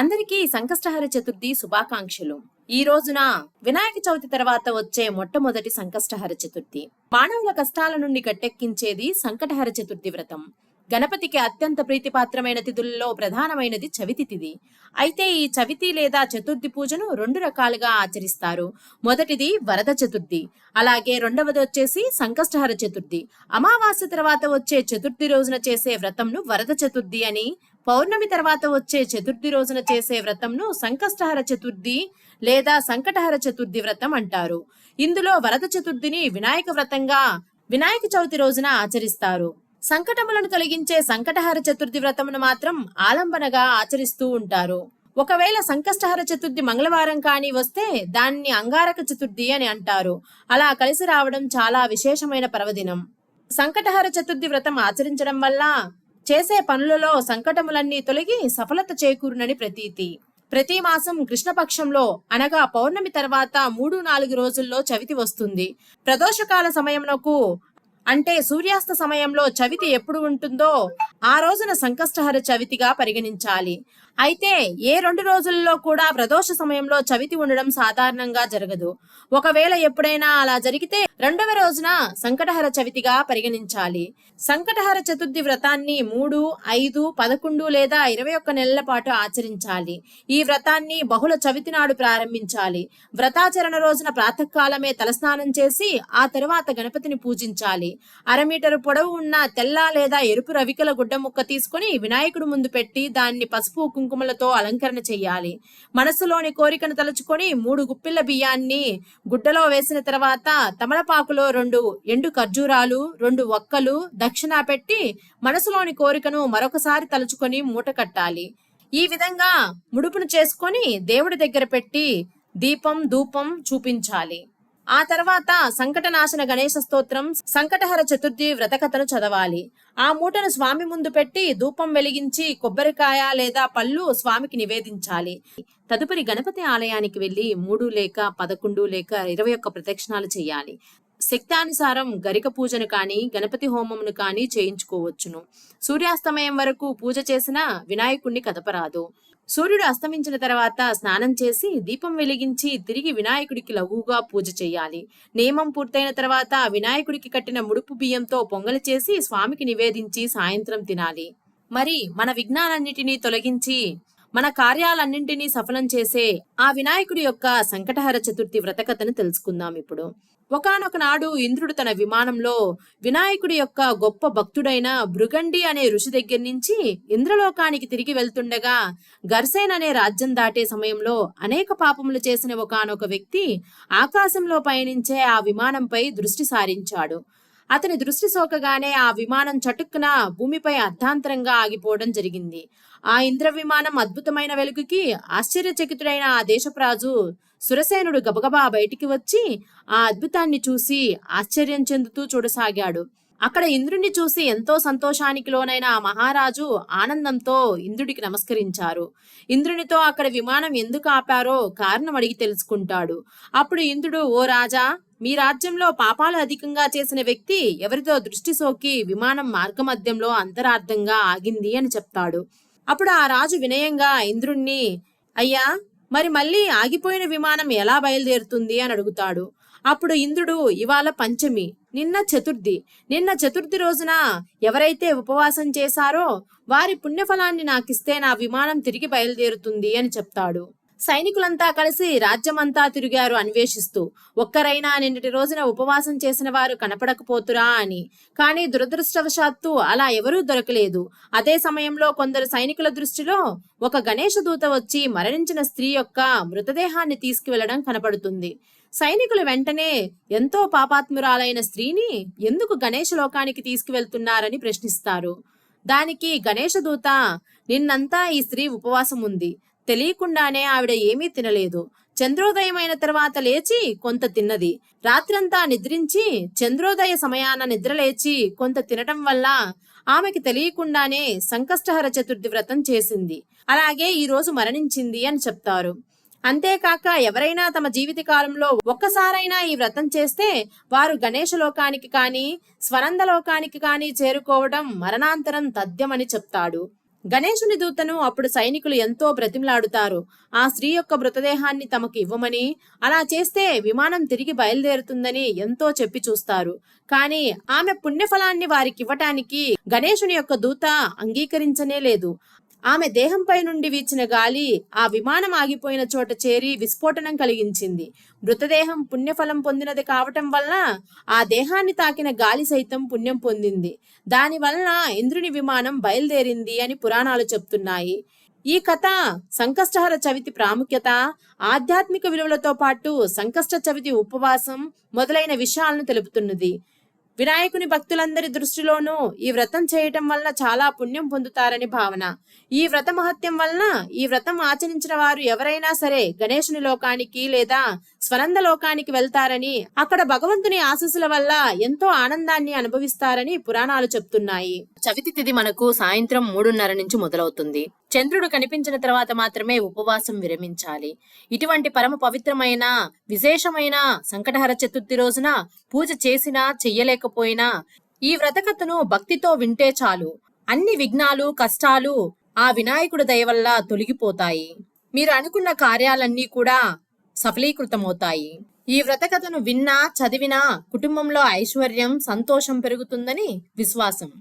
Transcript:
అందరికీ సంకష్టహర చతుర్థి శుభాకాంక్షలు. ఈ రోజున వినాయక చవితి తర్వాత వచ్చే మొట్టమొదటి సంకష్టహర చతుర్థి. మానవుల కష్టాల నుండి గట్టెక్కించేది సంకటహర చతుర్థి వ్రతం. గణపతికి అత్యంత ప్రీతిపాత్రమైన తిథులలో ప్రధానమైనది చవితి తిథి. అయితే ఈ చవితి లేదా చతుర్థి పూజను రెండు రకాలుగా ఆచరిస్తారు. మొదటిది వరద చతుర్థి. అలాగే రెండవది వచ్చేసి సంకష్టహర చతుర్థి. అమావాస్య తర్వాత వచ్చే చతుర్థి రోజున చేసే వ్రతంను వరద చతుర్థి అని పౌర్ణమి తర్వాత వచ్చే చతుర్థి రోజున చేసే వ్రతంను సంకష్టహర చతుర్థి లేదా సంకటహర చతుర్థి వ్రతం అంటారు. ఇందులో వరద చతుర్థిని వినాయక వ్రతంగా వినాయక చవితి రోజున ఆచరిస్తారు. సంకటములను తొలగించే సంకటహర చతుర్థి వ్రతమును మాత్రం ఆలంబనగా ఆచరిస్తూ ఉంటారు. ఒకవేళ సంకష్టహర చతుర్థి మంగళవారం కాని వస్తే దాన్ని అంగారక చతుర్థి అని అంటారు. అలా కలిసి రావడం చాలా విశేషమైన పర్వదినం. సంకటహర చతుర్థి వ్రతం ఆచరించడం వల్ల చేసే పనులలో సంకటములన్నీ తొలగి సఫలత చేకూరునని ప్రతీతి. ప్రతి మాసం కృష్ణపక్షంలో అనగా పౌర్ణమి తర్వాత మూడు నాలుగు రోజుల్లో చవితి వస్తుంది. ప్రదోషకాల సమయంలోకు అంటే సూర్యాస్త సమయంలో చవితి ఎప్పుడు ఉంటుందో ఆ రోజున సంకష్టహర చవితిగా పరిగణించాలి. అయితే ఏ రెండు రోజుల్లో కూడా ప్రదోష సమయంలో చవితి ఉండడం సాధారణంగా జరగదు. ఒకవేళ ఎప్పుడైనా అలా జరిగితే రెండవ రోజున సంకటహర చవితిగా పరిగణించాలి. సంకటహర చతుర్థి వ్రతాన్ని మూడు ఐదు పదకొండు లేదా ఇరవై ఒక్క నెలల పాటు ఆచరించాలి. ఈ వ్రతాన్ని బహుళ చవితి నాడు ప్రారంభించాలి. వ్రతాచరణ రోజున ప్రాతకాలమే తలస్నానం చేసి ఆ తరువాత గణపతిని పూజించాలి. అర మీటరు పొడవు ఉన్న తెల్ల లేదా ఎరుపు రవికల గుడ్డ ముక్క తీసుకుని వినాయకుడు ముందు పెట్టి దాన్ని పసుపు కుంకుమలతో అలంకరణ చేయాలి మనసులోని కోరికను తలుచుకొని మూడు గుప్పిళ్ళ బియ్యాన్ని గుడ్డలో వేసిన తర్వాత తమలపాకులో రెండు ఎండు ఖర్జూరాలు రెండు ఒక్కలు దక్షిణ పెట్టి మనసులోని కోరికను మరొకసారి తలుచుకొని మూట కట్టాలి. ఈ విధంగా ముడుపును చేసుకొని దేవుడి దగ్గర పెట్టి దీపం ధూపం చూపించాలి. ఆ తర్వాత సంకటనాశన గణేశ స్తోత్రం సంకటహర చతుర్థి వ్రతకథను చదవాలి. ఆ మూటను స్వామి ముందు పెట్టి ధూపం వెలిగించి కొబ్బరికాయ లేదా పళ్ళు స్వామికి నివేదించాలి. తదుపరి గణపతి ఆలయానికి వెళ్ళి మూడు లేక పదకొండు లేక ఇరవై ఒక్క ప్రదక్షిణాలు చేయాలి. శక్తానుసారం గరిక పూజను కానీ గణపతి హోమమును కానీ చేయించుకోవచ్చును. సూర్యాస్తమయం వరకు పూజ చేసిన వినాయకుణ్ణి కదపరాదు. సూర్యుడు అస్తమించిన తర్వాత స్నానం చేసి దీపం వెలిగించి తిరిగి వినాయకుడికి లఘువుగా పూజ చేయాలి. నియమం పూర్తయిన తర్వాత వినాయకుడికి కట్టిన ముడుపు బియ్యంతో పొంగలి చేసి స్వామికి నివేదించి సాయంత్రం తినాలి. మరి మన విఘ్నాలన్నిటినీ తొలగించి మన కార్యాలన్నింటినీ సఫలం చేసే ఆ వినాయకుడి యొక్క సంకటహర చతుర్థి వ్రతకథను తెలుసుకుందాం ఇప్పుడు. ఒకనొక నాడు ఇంద్రుడు తన విమానంలో వినాయకుడి యొక్క గొప్ప భక్తుడైన భృగండి అనే ఋషి దగ్గర నుంచి ఇంద్రలోకానికి తిరిగి వెళ్తుండగా గర్సేన్ అనే రాజ్యం దాటే సమయంలో అనేక పాపములు చేసిన ఒకనొక వ్యక్తి ఆకాశంలో పయనించే ఆ విమానంపై దృష్టి సారించాడు. అతని దృష్టి సోకగానే ఆ విమానం చటుక్కున భూమిపై అర్ధాంతరంగా ఆగిపోవడం జరిగింది. ఆ ఇంద్ర విమానం అద్భుతమైన వెలుగుకి ఆశ్చర్యచకితుడైన ఆ దేశప్రాజు సురసేనుడు గబగబా బయటికి వచ్చి ఆ అద్భుతాన్ని చూసి ఆశ్చర్యం చెందుతూ చూడసాగాడు. అక్కడ ఇంద్రుణ్ణి చూసి ఎంతో సంతోషానికి లోనైన ఆ మహారాజు ఆనందంతో ఇంద్రుడికి నమస్కరించారు. ఇంద్రునితో అక్కడ విమానం ఎందుకు ఆపారో కారణం అడిగి తెలుసుకుంటాడు. అప్పుడు ఇంద్రుడు ఓ రాజా మీ రాజ్యంలో పాపాలు అధికంగా చేసిన వ్యక్తి ఎవరితో దృష్టి సోకి విమానం మార్గమధ్యంలో అంతరార్థంగా ఆగింది అని చెప్తాడు. అప్పుడు ఆ రాజు వినయంగా ఇంద్రుణ్ణి అయ్యా మరి మళ్ళీ ఆగిపోయిన విమానం ఎలా బయలుదేరుతుంది? అని అడుగుతాడు. అప్పుడు ఇంద్రుడు ఇవాళ పంచమి నిన్న చతుర్థి నిన్న చతుర్థి రోజున ఎవరైతే ఉపవాసం చేశారో వారి పుణ్యఫలాన్ని నాకిస్తే నా విమానం తిరిగి బయలుదేరుతుంది అని చెప్తాడు. సైనికులంతా కలిసి రాజ్యమంతా తిరిగారు అన్వేషిస్తూ. ఒక్కరైనా నిన్నటి రోజున ఉపవాసం చేసిన వారు కనపడకపోతురా అని. కానీ దురదృష్టవశాత్తు అలా ఎవరూ దొరకలేదు. అదే సమయంలో కొందరు సైనికుల దృష్టిలో ఒక గణేష దూత వచ్చి మరణించిన స్త్రీ యొక్క మృతదేహాన్ని తీసుకువెళ్ళడం కనపడుతుంది. సైనికులు వెంటనే ఎంతో పాపాత్మురాలైన స్త్రీని ఎందుకు గణేష లోకానికి తీసుకువెళ్తున్నారని ప్రశ్నిస్తారు. దానికి గణేష దూత నిన్నంతా ఈ స్త్రీ ఉపవాసం ఉంది తెలియకుండానే ఆవిడ ఏమీ తినలేదు. చంద్రోదయమైన తర్వాత లేచి కొంత తిన్నది. రాత్రంతా నిద్రించి చంద్రోదయ సమయాన నిద్రలేచి కొంత తినటం వల్ల ఆమెకి తెలియకుండానే సంకష్టహర చతుర్థి వ్రతం చేసింది. అలాగే ఈ రోజు మరణించింది అని చెప్తారు. అంతేకాక ఎవరైనా తమ జీవిత కాలంలో ఒక్కసారైనా ఈ వ్రతం చేస్తే వారు గణేష లోకానికి కానీ స్వనంద లోకానికి కానీ చేరుకోవడం మరణాంతరం తథ్యమని చెప్తాడు. గణేశుని దూతను అప్పుడు సైనికులు ఎంతో బ్రతిమలాడుతారు. ఆ స్త్రీ యొక్క మృతదేహాన్ని తమకు ఇవ్వమని అలా చేస్తే విమానం తిరిగి బయలుదేరుతుందని ఎంతో చెప్పి చూస్తారు. కానీ ఆమె పుణ్యఫలాన్ని వారికి ఇవ్వటానికి గణేశుని యొక్క దూత అంగీకరించనే లేదు. ఆమె దేహంపై నుండి వీచిన గాలి ఆ విమానం ఆగిపోయిన చోట చేరి విస్ఫోటనం కలిగించింది. మృతదేహం పుణ్యఫలం పొందినది కావటం వల్ల ఆ దేహాన్ని తాకిన గాలి సైతం పుణ్యం పొందింది. దాని వలన ఇంద్రుని విమానం బయలుదేరింది అని పురాణాలు చెప్తున్నాయి. ఈ కథ సంకష్టహర చవితి ప్రాముఖ్యత ఆధ్యాత్మిక విలువలతో పాటు సంకష్ట చవితి ఉపవాసం మొదలైన విషయాలను తెలుపుతున్నది. వినాయకుని భక్తులందరి దృష్టిలోనూ ఈ వ్రతం చేయటం వలన చాలా పుణ్యం పొందుతారని భావన. ఈ వ్రత మహత్యం వలన ఈ వ్రతం ఆచరించిన వారు ఎవరైనా సరే గణేశుని లోకానికి లేదా స్వనంద లోకానికి వెళ్తారని అక్కడ భగవంతుని ఆశీస్సుల వల్ల ఎంతో ఆనందాన్ని అనుభవిస్తారని పురాణాలు చెప్తున్నాయి. చవితి తిథి మనకు సాయంత్రం మూడున్నర నుంచి మొదలవుతుంది. చంద్రుడు కనిపించిన తర్వాత మాత్రమే ఉపవాసం విరమించాలి. ఇటువంటి పరమ పవిత్రమైన విశేషమైన సంకటహర చతుర్థి రోజున పూజ చేసినా చెయ్యలేకపోయినా ఈ వ్రతకథను భక్తితో వింటే చాలు. అన్ని విఘ్నాలు కష్టాలు ఆ వినాయకుడి దయ వల్ల తొలగిపోతాయి. మీరు అనుకున్న కార్యాలన్నీ కూడా సఫలీకృతమవుతాయి. ఈ వ్రతకథను విన్నా చదివినా కుటుంబంలో ఐశ్వర్యం సంతోషం పెరుగుతుందని విశ్వాసం.